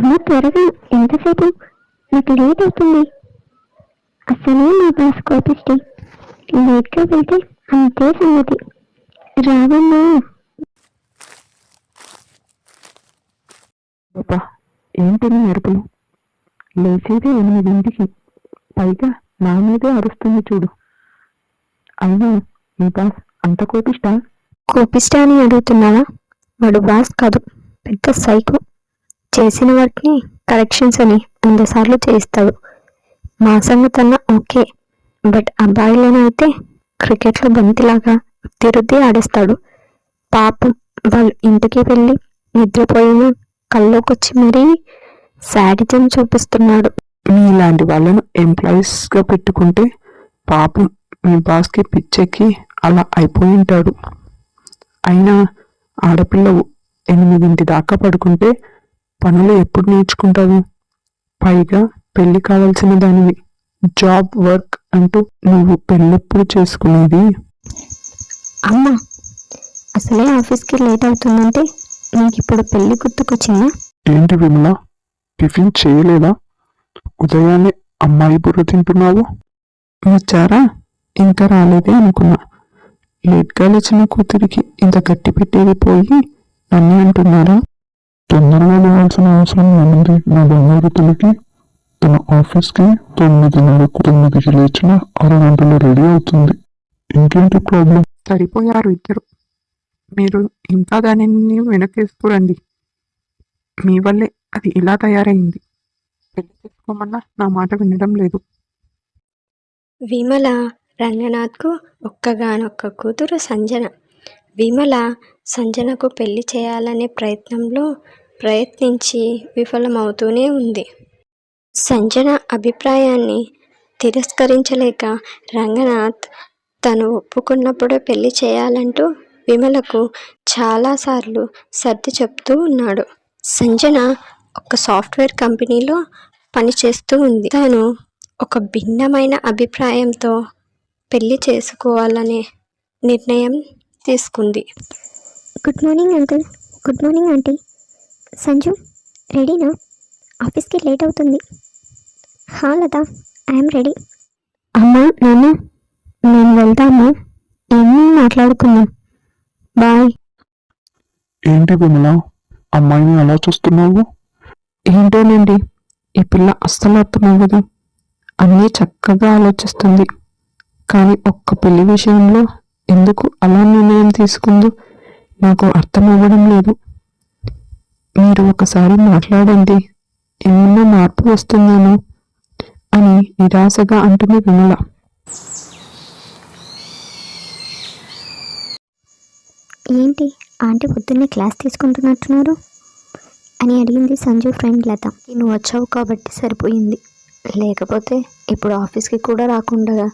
అమ్మ త్వరగా ఎంతసేపు నాకు లేట్ అవుతుంది? అసలే మా బాస్ కోపిస్తే లేట్గా వెళ్తే అంతే సంగతి. రావమ్మా. పాపా ఏంటని మెరుపులు లేచేదే ఎనిమిదింటికి. పైగా నా మీదే అరుస్తుంది చూడు. అయినా ఈ బాస్ అంత కోపిష్ట? కోపిస్తా అని అడుగుతున్నావా? వాడు బాస్ కాదు పెద్ద సైకో. చేసిన వాటిని కరెక్షన్స్ అని వంద సార్లు చేయిస్తాడు. మా సంగతన్నా ఓకే. బట్ అబ్బాయిలను అయితే క్రికెట్లో బంతిలాగా తిరుద్ది ఆడేస్తాడు. పాపం వాళ్ళు ఇంటికి వెళ్ళి నిద్రపోయిన కల్లోకొచ్చి మరీ శాడిజం చూపిస్తున్నాడు. మీలాంటి వాళ్ళను ఎంప్లాయీస్గా పెట్టుకుంటే పాపం మీ బాస్కి పిచ్చెక్కి అలా అయిపోయి ఉంటాడు. అయినా ఆడపిల్ల ఎనిమిదింటి దాకా పడుకుంటే పనులు ఎప్పుడు నేర్చుకుంటావు? పైగా పెళ్ళి కావాల్సిన దానివి. జాబ్ వర్క్ అంటూ నువ్వు పెళ్ళెప్పుడు చేసుకునేది? అమ్మ అసలే ఆఫీస్కి లేట్ అవుతుందంటే నీకు ఇప్పుడు పెళ్ళి గుర్తుకొచ్చిందా? ఏంటి విమల? టిఫిన్ చేయలేదా? ఉదయాన్నే అమ్మాయి బుర్ర తింటున్నావు? వచ్చారా? ఇంకా రాలేదే అనుకున్నా. లేట్గా లేచిన కూతురికి ఇంత గట్టి పెట్టేది పోయి నన్ను అంటున్నారా? తొందరగా లేవాల్సిన అవసరం ఏముంది నా బంగారు తల్లికి తన ఆఫీస్కి తొమ్మిదిన్నరకు తొమ్మిదికి లేచిన అరగంటలో రెడీ అవుతుంది. ఇంకేంటి ప్రాబ్లం? సరిపోయారు ఇద్దరు. మీరు ఇంకా దానిని వెనకేసుకురండి. మీ వల్లే అది ఇలా తయారైంది. పెళ్ళి చేసుకోమన్నా నా మాట వినడం లేదు. విమల రంగనాథ్కు ఒక్కగానొక్క కూతురు సంజన. విమల సంజనకు పెళ్ళి చేయాలనే ప్రయత్నంలో ప్రయత్నించి విఫలమవుతూనే ఉంది. సంజన అభిప్రాయాన్ని తిరస్కరించలేక రంగనాథ్ తను ఒప్పుకున్నప్పుడే పెళ్ళి చేయాలంటూ విమలకు చాలాసార్లు సర్ది చెప్తూ ఉన్నాడు. సంజన ఒక సాఫ్ట్వేర్ కంపెనీలో పనిచేస్తూ ఉంది. తాను ఒక భిన్నమైన అభిప్రాయంతో పెళ్ళి చేసుకోవాలనే నిర్ణయం తీసుకుంది. Good morning uncle. Good morning aunty. Sanju రెడీనా? ఆఫీస్కి లేట్ అవుతుంది. హా లత ఐఎమ్ రెడీ. అమ్మా నాన్న నేను వెళ్తాము? ఏమీ మాట్లాడుకుందాం. బాయ్. ఏంటి విమల? అమ్మాయిని అలా చూస్తున్నావు? ఏంటోనండి ఈ పిల్ల అస్సలు అర్థమవ్వదు అన్నీ చక్కగా ఆలోచిస్తుంది. కానీ ఒక్క పెళ్ళి విషయంలో ఎందుకు అలా నిర్ణయం తీసుకుందో నాకు అర్థం అవ్వడం లేదు. మీరు ఒకసారి మాట్లాడండి. ఏమన్నా మార్పు వస్తుందేమో అని నిరాశగా అంటుంది విమల. ఏంటి? ఆంటీ పొద్దున్నే క్లాస్ తీసుకుంటున్నట్టున్నారు? అని అడిగింది సంజు ఫ్రెండ్ లత. నువ్వు వచ్చావు కాబట్టి సరిపోయింది. లేకపోతే ఇప్పుడు ఆఫీస్కి కూడా రాకుండా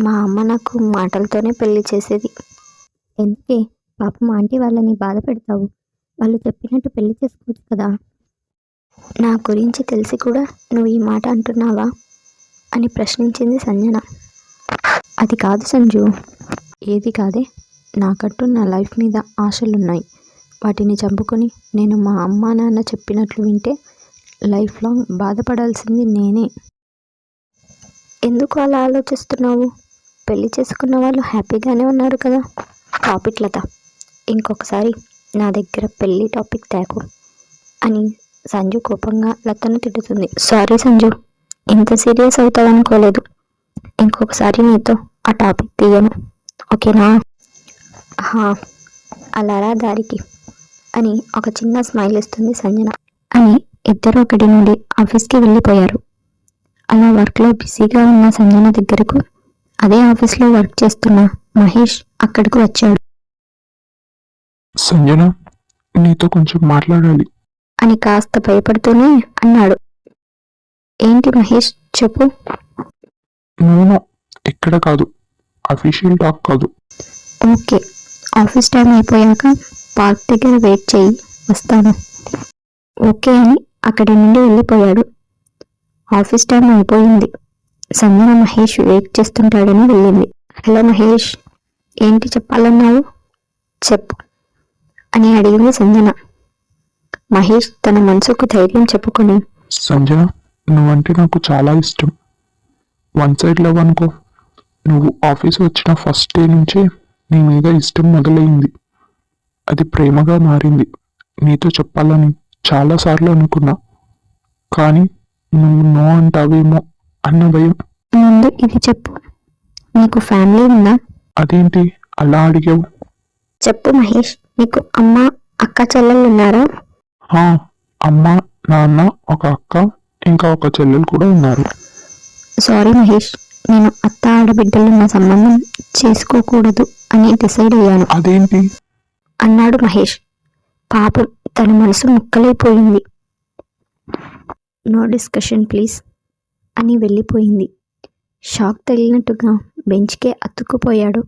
మా అమ్మ నాకు మాటలతోనే పెళ్ళి చేసేది. ఎందుకే? పాపం ఆంటీ వాళ్ళని బాధ పెడతావు. వాళ్ళు చెప్పినట్టు పెళ్ళి చేసుకోవచ్చు కదా. నా గురించి తెలిసి కూడా నువ్వు ఈ మాట అంటున్నావా? అని ప్రశ్నించింది సంజన. అది కాదు సంజు. ఏది కాదే? నాకంటూ నా లైఫ్ మీద ఆశలున్నాయి. వాటిని చంపుకొని నేను మా అమ్మా నాన్న చెప్పినట్లు వింటే లైఫ్ లాంగ్ బాధపడాల్సింది నేనే. ఎందుకు అలా ఆలోచిస్తున్నావు? పెళ్ళి చేసుకున్న వాళ్ళు హ్యాపీగానే ఉన్నారు కదా. టాపిక్ లత ఇంకొకసారి నా దగ్గర పెళ్ళి టాపిక్ తేకు అని సంజు కోపంగా లతను తిట్టుతుంది సారీ సంజు ఇంత సీరియస్ అవుతావు అనుకోలేదు ఇంకొకసారి నీతో ఆ టాపిక్ తీయను. ఓకేనా? హా అలారా దారికి అని ఒక చిన్న స్మైల్ ఇస్తుంది సంజన. అని ఇద్దరు ఒకటి నుండి ఆఫీస్కి వెళ్ళిపోయారు. అలా వర్క్లో బిజీగా ఉన్న సంజన దగ్గరకు అదే ఆఫీస్లో వర్క్ చేస్తున్న మహేష్ అక్కడికి వచ్చాడు. సంజన నీతో కొంచెం మాట్లాడాలి. అని కాస్త భయపడుతూనే అన్నాడు. ఏంటి మహేష్ చెప్పు. నేను ఇక్కడ కాదు అఫీషియల్ టాక్ కాదు. ఓకే ఆఫీస్ టైం అయిపోయాక పార్క్ దగ్గర వెయిట్ చేయి వస్తాను. ఓకే అని అక్కడి నుండి వెళ్ళిపోయాడు. ఆఫీస్ టైం అయిపోయింది. సంజన మహేష్ వెయిట్ చేస్తుంటాడని వెళ్ళింది. హలో మహేష్ ఏంటి చెప్పాలన్నావు? చెప్పు. అని అడిగింది సంజన. మహేష్ తన మనసుకు ధైర్యం చెప్పుకొని సంజన నువ్వంటే నాకు చాలా ఇష్టం. వన్ సైడ్ లవ్ అనుకో. నువ్వు ఆఫీస్ వచ్చిన ఫస్ట్ డే నుంచే నీ మీద ఇష్టం మొదలైంది. అది ప్రేమగా మారింది. నీతో చెప్పాలని చాలాసార్లు అనుకున్నా. కానీ నువ్వు నో అంటావేమో అన్న భయం. ముందు ఇది చెప్పు. నీకు ఫ్యామిలీ ఉందా? అదేంటి? అలా అడిగావు. చెప్పు మహేష్. నీకు అమ్మ అక్క చెల్లెళ్ళు ఉన్నారా? అమ్మ నాన్న ఒక అక్క ఇంకా ఒక చెల్లెలు కూడా ఉన్నారు. సారీ మహేష్. నేను అత్త ఆడబిడ్డలున్న సంబంధం చేసుకోకూడదు అని డిసైడ్ అయ్యాను. అదేంటి? అన్నాడు మహేష్. పాపం తన మనసు ముక్కలైపోయింది. నో డిస్కషన్ ప్లీజ్ అని వెళ్ళిపోయింది. షాక్ తగిలినట్టుగా బెంచ్కే అతుక్కుపోయాడు.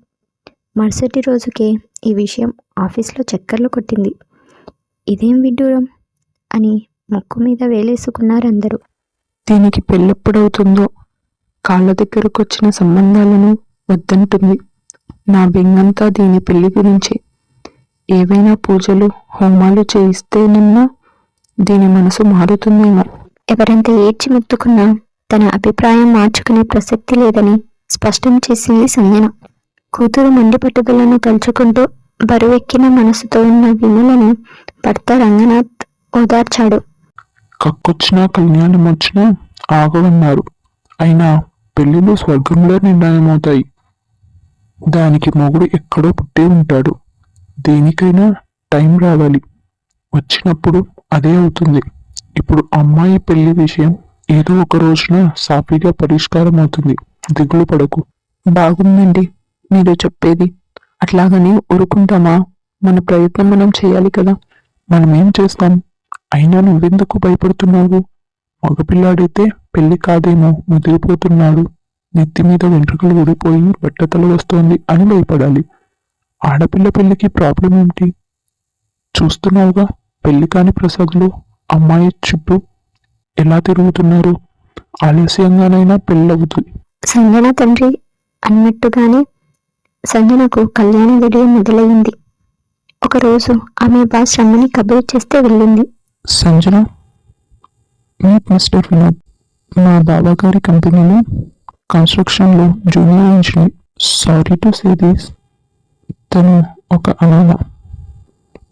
మరుసటి రోజుకే ఈ విషయం ఆఫీస్లో చక్కర్లు కొట్టింది. ఇదేం విడ్డూరం? అని ముక్కు మీద వేలేసుకున్నారందరూ. దీనికి పెళ్ళెప్పుడవుతుందో? కాళ్ళ దగ్గరకు వచ్చిన సంబంధాలను వద్దంటుంది. నా బెంగంతా దీని పెళ్ళి గురించి. ఏవైనా పూజలు హోమాలు చేయిస్తేనన్నా దీని మనసు మారుతుందేమో. ఎవరంత ఏడ్చి ముత్తుకున్నా తన అభిప్రాయం మార్చుకునే ప్రసక్తి లేదని స్పష్టం చేసింది సంజన. కూతురు మండి పట్టుదలను తలుచుకుంటూ బరువెక్కిన మనసుతో ఉన్న విమలను భర్త రంగనాథ్ ఓదార్చాడు. కక్కొచ్చినా కళ్యాణం వచ్చినా ఆగవన్నారు. అయినా పెళ్ళిళ్ళు స్వర్గంలో నిర్ణయమవుతాయి దానికి మొగుడు ఎక్కడో పుట్టే ఉంటాడు. దేనికైనా టైం రావాలి. వచ్చినప్పుడు అదే అవుతుంది. ఇప్పుడు అమ్మాయి పెళ్ళి విషయం ఏదో ఒక రోజున సాఫీగా పరిష్కారం అవుతుంది దిగులు పడకు. బాగుందండి. మీరు చెప్పేది. అట్లాగని ఊరుకుంటామా? మన ప్రయత్నం మనం చేయాలి కదా. మనం ఏం చేస్తాం? అయినా నువ్వెందుకు భయపడుతున్నావు? మగపిల్లాడైతే పెళ్ళి కాదేమో ముదిరిపోతున్నాడు. నెత్తి మీద వెంట్రుకలు ఊడిపోయి బట్టతల వస్తోంది అని భయపడాలి. ఆడపిల్ల పెళ్ళికి ప్రాబ్లం ఏంటి? చూస్తున్నావుగా పెళ్ళి కాని ప్రసాద్లు అమ్మాయి చుట్టూ ఎలా తిరుగుతున్నారు? ఆలస్యంగానైనా పెళ్ళవుతుంది సంజన తండ్రి అన్నట్టుగానే సంజనకు కళ్యాణ గడియ మొదలైంది. ఒకరోజు ఆమె బాస్ రమ్మని కబురు చేస్తే వెళ్ళింది. సంజన మీట్ మిస్టర్ వినోద్ మా బాబాగారి కంపెనీలో కన్స్ట్రక్షన్లో junior engineer sorry to say this. తను ఒక అనాథ.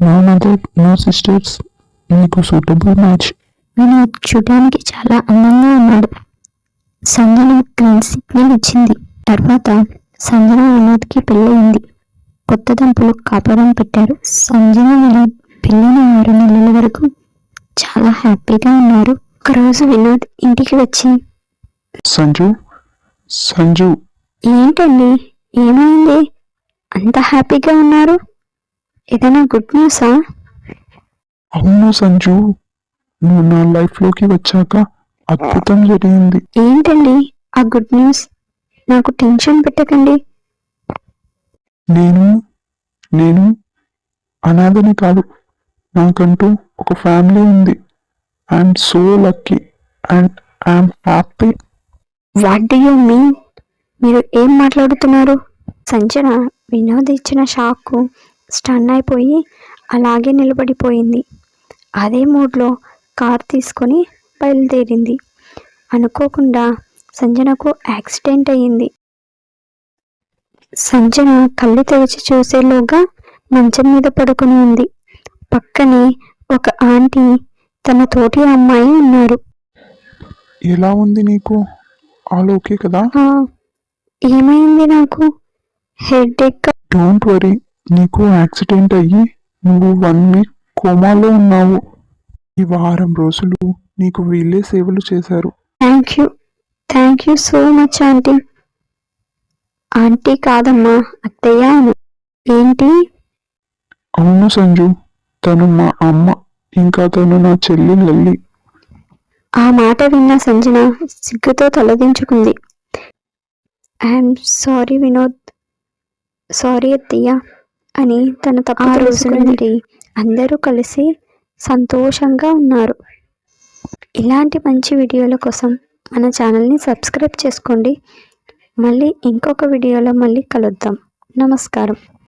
నో మదర్ నో సిస్టర్స్ నీకు సూటబుల్ మ్యాచ్. వినోద్ చూడడానికి చాలా అందంగా ఉన్నాడు. సంజన గ్రీన్ సిగ్నల్ ఇచ్చింది. తర్వాత సంజన వినోద్కి పెళ్ళయింది. కొత్త దంపలు కాపురం పెట్టారు. సంజన వినోద్ పెళ్ళైన ఆరు నెలల వరకు చాలా హ్యాపీగా ఉన్నారు. ఒకరోజు వినోద్ ఇంటికి వచ్చి సంజు సంజు. ఏంటండి? ఏమైంది? అంత హ్యాపీగా ఉన్నారు? ఏదైనా గుడ్ న్యూసా? అవును సంజు. నువ్వు నా లైఫ్లోకి వచ్చాక అద్భుతం జరిగింది. ఏంటండి ఆ గుడ్ న్యూస్? నాకు టెన్షన్ పెట్టకండి. నేను నేను అనాథని కాదు. నాకంటూ ఒక ఫ్యామిలీ ఉంది. I'm so lucky and I'm happy what do you mean మీరు ఏం మాట్లాడుతున్నారు? సంజన వినోద్ ఇచ్చిన షాక్కు స్టన్ అయిపోయి అలాగే నిలబడిపోయింది. అదే మూడ్లో కార్ తీసుకొని బయలుదేరింది. అనుకోకుండా సంజనకు యాక్సిడెంట్ అయ్యింది. సంజన కళ్ళు తెరిచి చూసేలోగా మంచం మీద పడుకుని ఉంది. పక్కనే ఒక ఆంటీ తన తోటి అమ్మాయి ఉన్నారు. ఎలా ఉంది నీకు? ఆల్ ఓకే కదా? ఏమైంది నాకు? హెడ్ ఎక్ డోంట్ వరీ నీకు యాక్సిడెంట్ అయ్యి నువ్వు వన్ వీక్ కోమాలో ఉన్నావు. ఈ వారం రోజులు నీకు వీళ్ళే సేవలు చేశారు. Thank you. Thank you so much aunty aunty కాదమ్మా అత్తయ్య అను. ఏంటి? అవును సంజు తను మా అమ్మ ఇంకా తను నా చెల్లి లల్లి. ఆ మాట విన్న సంజన సిగ్గుతో తలదించుకుంది. I'm sorry Vinod. సారీ అత్తయ్య అని తన తప్పు తెలుసుకుని అందరూ కలిసి సంతోషంగా ఉన్నారు. ఇలాంటి మంచి వీడియోల కోసం మన ఛానల్ని సబ్స్క్రైబ్ చేసుకోండి. మళ్ళీ ఇంకొక వీడియోలో మళ్ళీ కలుద్దాం. నమస్కారం.